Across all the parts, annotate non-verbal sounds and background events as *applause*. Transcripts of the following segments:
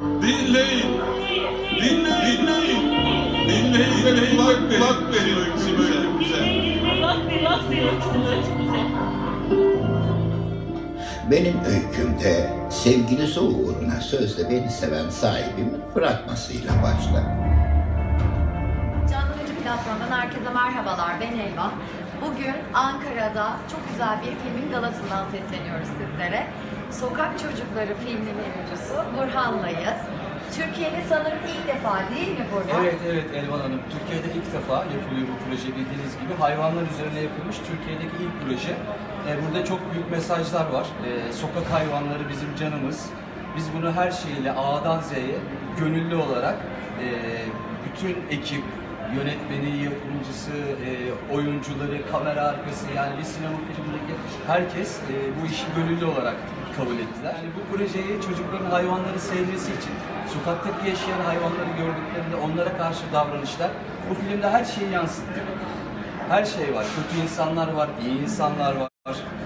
Dinleyin. Dinleyin. Dinleyin. Dinleyin ve kulak verin. Kulak verin öyküsü öykümüze. Bak bir bak bir öyküsünü öykümüze. Benim öykümde sevgilisi uğruna sözde beni seven sahibimin bırakmasıyla başlar. Canlı Müzik Platformu'ndan herkese merhabalar. Ben Elvan. Bugün Ankara'da çok güzel bir filmin galasından sesleniyoruz sizlere. Sokak Çocukları filminin yapımcısı Burhan'layız. Türkiye'de sanırım ilk defa değil mi Burhan? Evet evet Elvan Hanım. Türkiye'de ilk defa yapılıyor bu proje bildiğiniz gibi. Hayvanlar üzerine yapılmış Türkiye'deki ilk proje. Ee, burada çok büyük mesajlar var. Ee, sokak hayvanları bizim canımız. Biz bunu her şeyle A'dan Z'ye gönüllü olarak e, bütün ekip, yönetmeni, yapımcısı, e, oyuncuları, kamera arkası yani bir sinema filmindeki herkes e, bu işi gönüllü olarak kabul ettiler. Yani bu projeyi çocukların hayvanları sevmesi için sokaktaki yaşayan hayvanları gördüklerinde onlara karşı davranışlar bu filmde her şeyi yansıttık. Her şey var. Kötü insanlar var, iyi insanlar var.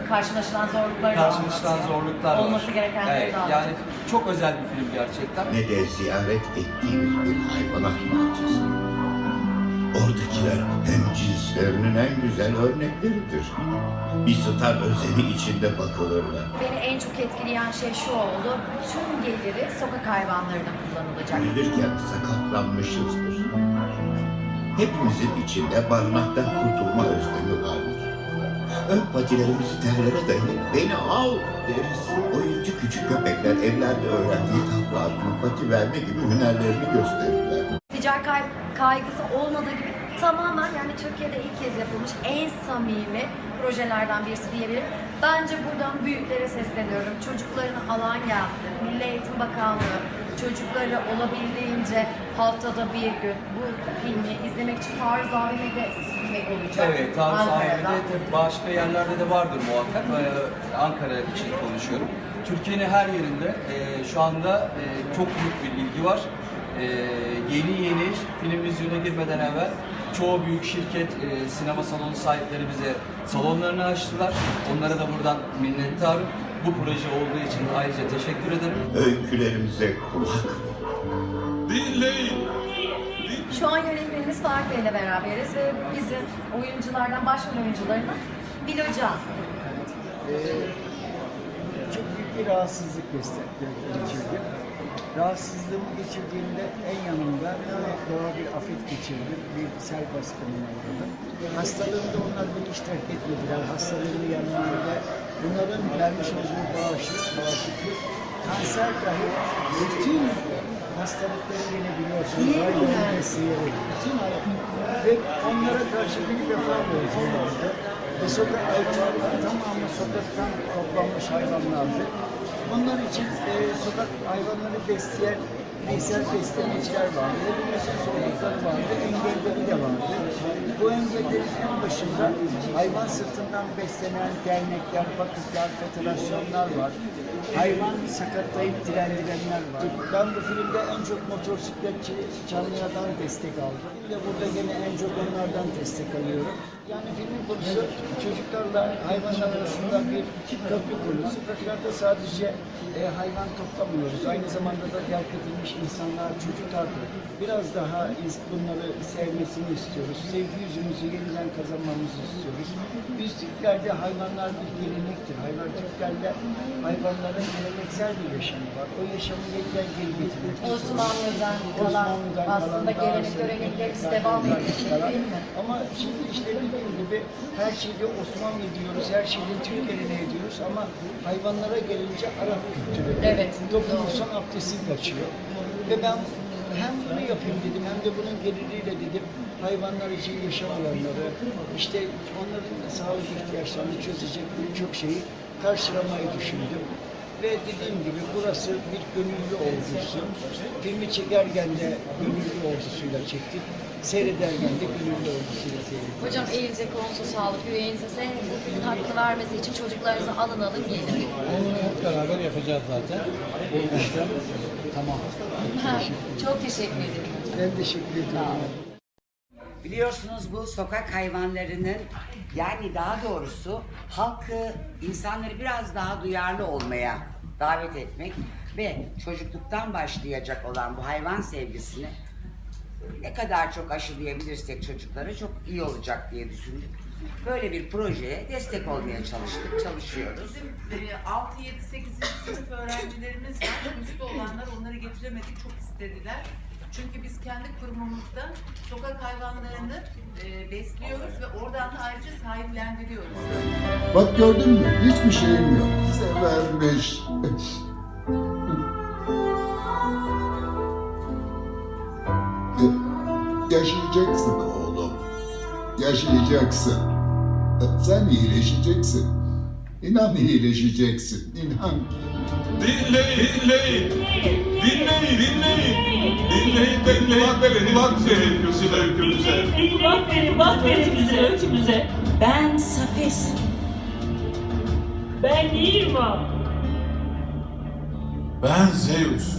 Karşılaşılan zorlukları da Karşılaşılan zorluklar var. Olması gerekenleri evet, de anlatıyor. Yani çok özel bir film gerçekten. Ne de ziyaret ettiğimiz bir hayvanat bahçesi. Hem cinslerinin en güzel örnekleridir. Bir star özeni içinde bakılırlar. Beni en çok etkileyen şey şu oldu. Bütün geliri sokak hayvanlarına kullanılacak. Ölürken sakatlanmışızdır. Hepimizin içinde barınaktan kurtulma özlemi vardır. Ön patilerimizi terlere dayayıp beni al deriz. Oyuncu küçük köpekler evlerde öğrendiği takla pati verme gibi hünerlerini gösterirler. ticari kay- kaygısı olmadığı gibi tamamen yani Türkiye'de ilk kez yapılmış en samimi projelerden birisi diyebilirim. Bence buradan büyüklere sesleniyorum. Çocuklarına alan gelsin. Milli Eğitim Bakanlığı çocukları olabildiğince haftada bir gün bu filmi izlemek için Tarz AVM'de olacak. Evet, sahibinde tabii başka yerlerde de vardır muhakkak. Ee, Ankara için konuşuyorum. Türkiye'nin her yerinde e, şu anda e, çok büyük bir ilgi var. E, yeni yeni film vizyona girmeden evvel çoğu büyük şirket, e, sinema salonu sahipleri bize salonlarını açtılar. Onlara da buradan minnettarım. Bu proje olduğu için ayrıca teşekkür ederim. Öykülerimize kulak. Dinleyin. Şu an yönetmenimiz Faruk Bey ile beraberiz ve bizim oyunculardan, başrol oyuncularından Bilocan. Ee, çok büyük bir rahatsızlık geçirdim. Rahatsızlığımı geçirdiğimde en yanımda doğal bir afet geçirdim. Bir sel baskınına uğradım. Hastalığımda onlar beni hiç terk etmediler. Hastalığımın yanlarında bunların vermiş olduğu bağışıklık, bağışıklık, kanser dahi bütün hastalıkları yenebiliyorsunuz. Hayvanın besleyerek. Bütün ve onlara karşı bir vefa borcum vardı. Ve sokak hayvanları tamamı sokaktan toplanmış hayvanlardı. Bunlar için e, sokak hayvanları besleyen bireysel beslemeciler vardı. Hepimizin zorlukları vardı, engelleri de vardı. Bu engellerin en başında hayvan sırtından beslenen dernekler, vakıflar, federasyonlar var. Hayvan sakatlayıp direndirenler var. Ben bu filmde en çok motosikletçi canlılardan destek aldım. Ve burada yine en çok onlardan destek alıyorum. Yani filmin konusu çocuklarla hayvanlar arasında bir köprü konusu. Köprülerde sadece e, hayvan toplamıyoruz. Aynı zamanda da terk edilmiş insanlar, çocuklar da biraz daha bunları sevmesini istiyoruz. Sevgi yüzümüzü yeniden kazanmamızı istiyoruz. Biz Türklerde hayvanlar bir gelenektir. Hayvan Türklerde hayvanların geleneksel bir yaşamı var. O yaşamı yeniden geri getirmek istiyoruz. Osmanlı'dan kalan aslında gelenek bazı geleneksel devam değil mi? Ama şimdi işte dediğim gibi her şeyde Osmanlı diyoruz, her şeyde Türk geleneği diyoruz ama hayvanlara gelince Arap kültürü. Evet, Toplumun doğru. son abdesti kaçıyor. Ve ben hem bunu yapayım dedim hem de bunun geliriyle dedim hayvanlar için yaşam alanları, işte onların sağlık ihtiyaçlarını çözecek birçok şeyi karşılamayı düşündüm. Ve dediğim gibi burası bir gönüllü ordusu. Filmi çekerken de gönüllü ordusuyla çektik. Seyrederken de gönüllü ordusuyla seyrettik. Hocam elinize kolunuza sağlık, yüreğinize sağlık. Bu filmin hakkını vermesi için çocuklarınızı alın alın gelin. Onu hep beraber yapacağız zaten. O *laughs* işlem tamam. Çok teşekkür ederim. Ben teşekkür ediyorum. Biliyorsunuz bu sokak hayvanlarının yani daha doğrusu halkı, insanları biraz daha duyarlı olmaya davet etmek ve çocukluktan başlayacak olan bu hayvan sevgisini ne kadar çok aşılayabilirsek çocuklara çok iyi olacak diye düşündük. Böyle bir projeye destek olmaya çalıştık, çalışıyoruz. Bizim e, 6, 7, 8. sınıf öğrencilerimiz var. Üstü olanlar onları getiremedik. Çok istediler. Çünkü biz kendi kurumumuzda sokak hayvanlarını e, besliyoruz ve oradan da ayrıca sahiplendiriyoruz. Bak gördün mü? Hiçbir şeyim yok. Severmiş. Yaşayacaksın oğlum. Yaşayacaksın. Sen iyileşeceksin. İnan iyileşeceksin. İnan ki. Dinleyin, dinleyin. Dinleyin, dinleyin. Dinleyin, dinleyin. Kulak verin, kulak verin güzel öykümüze. Kulak verin, bak verin bize, öykümüze. Ben Safir. Ben Nirma. Ben Zeus.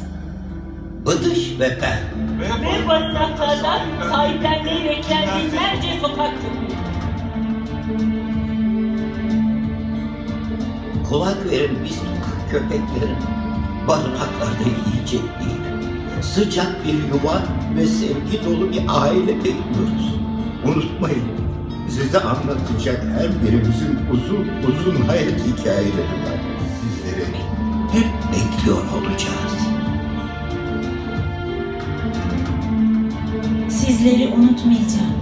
Bıdış ve ben. Ve barınaklardan sahiplenmeyi bekleyen binlerce sokak köpeği. Kulak verin biz köpeklerin barınaklarda yiyecek değil. Sıcak bir yuva ve sevgi dolu bir aile bekliyoruz. Unutmayın, size anlatacak her birimizin uzun uzun hayat hikayeleri var. Sizleri hep bekliyor olacağız. Sizleri unutmayacağım.